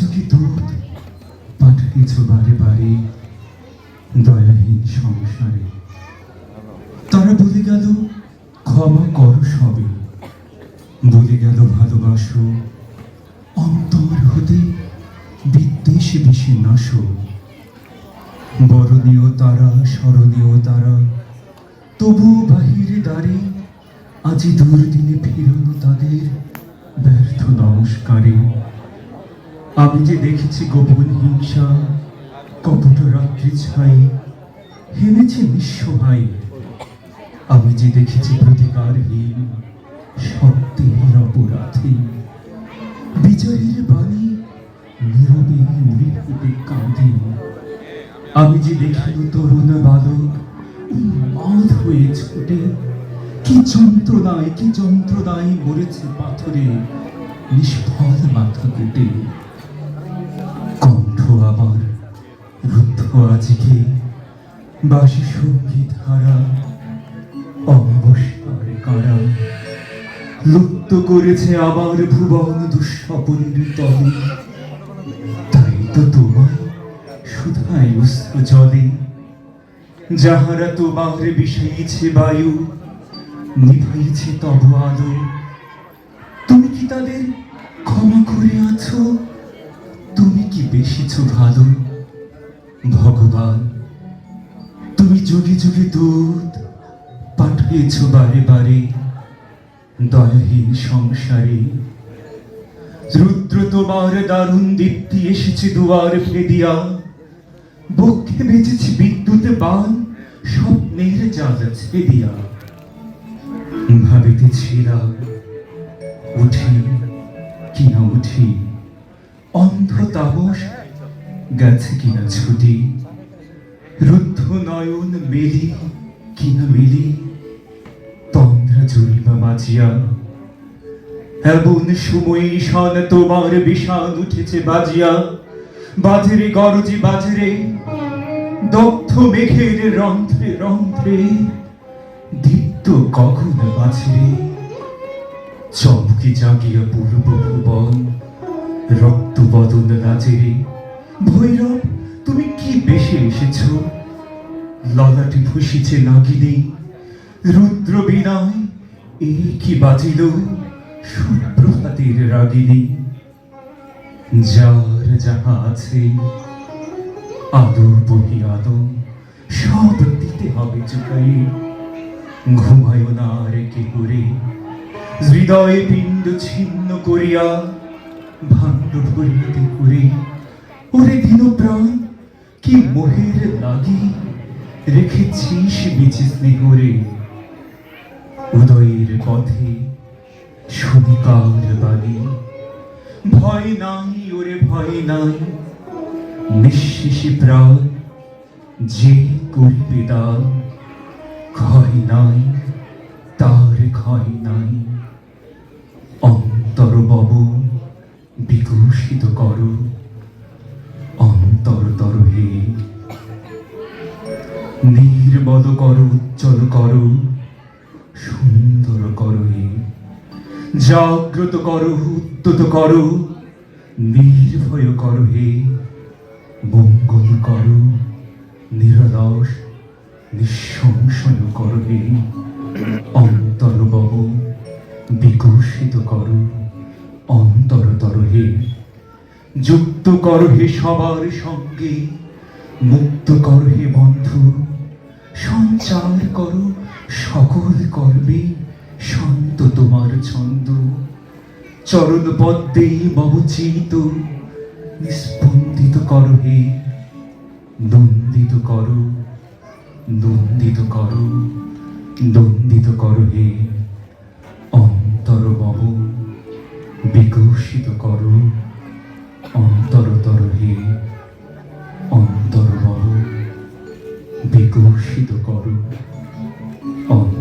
যুগে দুধ পাঠিয়েছ বারে বারে দয়াহীন সংসারে। তারা বলে গেল, ক্ষমা করো সবে। বলে গেল ভালোবাসো, অন্তর হতে বিদ্বেষ বেশি নাশো। বরণীয় তারা, স্মরণীয় তারা, তবু বাহিরে দাঁড়ে আজি দুর্দিনে ফিরনো তাদের ব্যর্থ নমস্কারে। আমি যে দেখেছি গোপন হিংসা কপট রাত্রি ছাই হেমেছে নিঃসহায় আমি যে দেখেছি প্রতিকারহীন সত্যের অপরাধী। বিজয়ের বাণী নীরবে মৃত্যুতে কাঁদে। আমি যে দেখিল তরুণ বালক উন্মাদ হয়ে ছুটে। কি যন্ত্রণায় কি যন্ত্রণায় মরেছে পাথরে, নিষ্ফল মাথা কেটে। আবার রুদ্ধ আজকে বাসি সংগীত হারা অমাবস্যার কারা? লুপ্ত করেছে আবার ভুবন দুঃস্বপনের তলে। তাই তো তোমায় শুধাই অস্ত্র জলে। যাহারা তোমার বিষেছে বায়ু, নিভাইছে তব আলো। তুমি কি তাদের ক্ষমা করে আছো? কি বেশিছ ভালো? ভগবান, তুমি যুগে যুগে দুধ পাঠিয়েছ বারে বারে দয়াহীন সংসারে। রুদ্র তোমার দারুণ দীপ্তি এসেছে দুয়ার ফেদিয়া বক্ষে বেজেছে বিদ্যুৎ বান, স্বপ্নের জ্বালা ছেদিয়া। ভাবিতেছিলাম উঠি কিনা উঠি? অন্ধ তামস গেছে কিনা ছুটি? রুদ্ধ নয়ন মেলি কিনা মেলি? তন্দ্রা জুড়িবা বাজিয়া, এমন সময় ঈশান তোমার বিষাদ উঠেছে বাজিয়া। বাজরে গরজি বাজরে, দগ্ধ মেঘের রন্ধ্রে রন্ধ্রে, দীপ্ত কখন বাজরে চমকি জাগিয়া পূর্ব ভুবন রক্ত বদন রাজেরে ভৈরব, তুমি কি বেশে এসেছ? ললাটে ফুসিছে নাগিনী। রুদ্র বিনায় এই কি বাজিল সুপ্রভাতের রাগিনী যার যাহা আছে, আদর বহি আদর সব দিতে হবে চুকাই ঘুমায় না কে করে। হৃদয়ে পিণ্ড ছিন্ন করিয়া ভাণ্ড ভরিতে করে ওরে দিন প্রাণ কি মোহের লাগি রেখেছিস বেঁচে স্নেহরে উদয়ের পথে সুবিকার বাণী ভয় নাই ওরে ভয় নাই, নিঃশেষে প্রাণ যে করিবে দান ক্ষয় নাই তার ক্ষয় নাই। বিকশিত করো। অন্তর তর হে নির্মল করো, উজ্জ্বল করো, সুন্দর করো হে। জাগ্রত করো, উদ্যত করো, নির্ভয় করো হে। মঙ্গল করো, নিরলস নিঃসংশয় করো হে। অন্তর বহ বিকশিত করো। অন্তরতর হে যুক্ত করো হে সবার সঙ্গে, মুক্ত করো হে বন্ধু, সঞ্চার করো সকল কর্মে, শান্ত তোমার ছন্দ। চরণ পদ্মে মমচিত নিস্পন্দিত করো হে নন্দিত করো নন্দিত করো নন্দিত করো বিকশিত কর। অন্তরতর হে অন্তর বিকশিত কর। অন্তর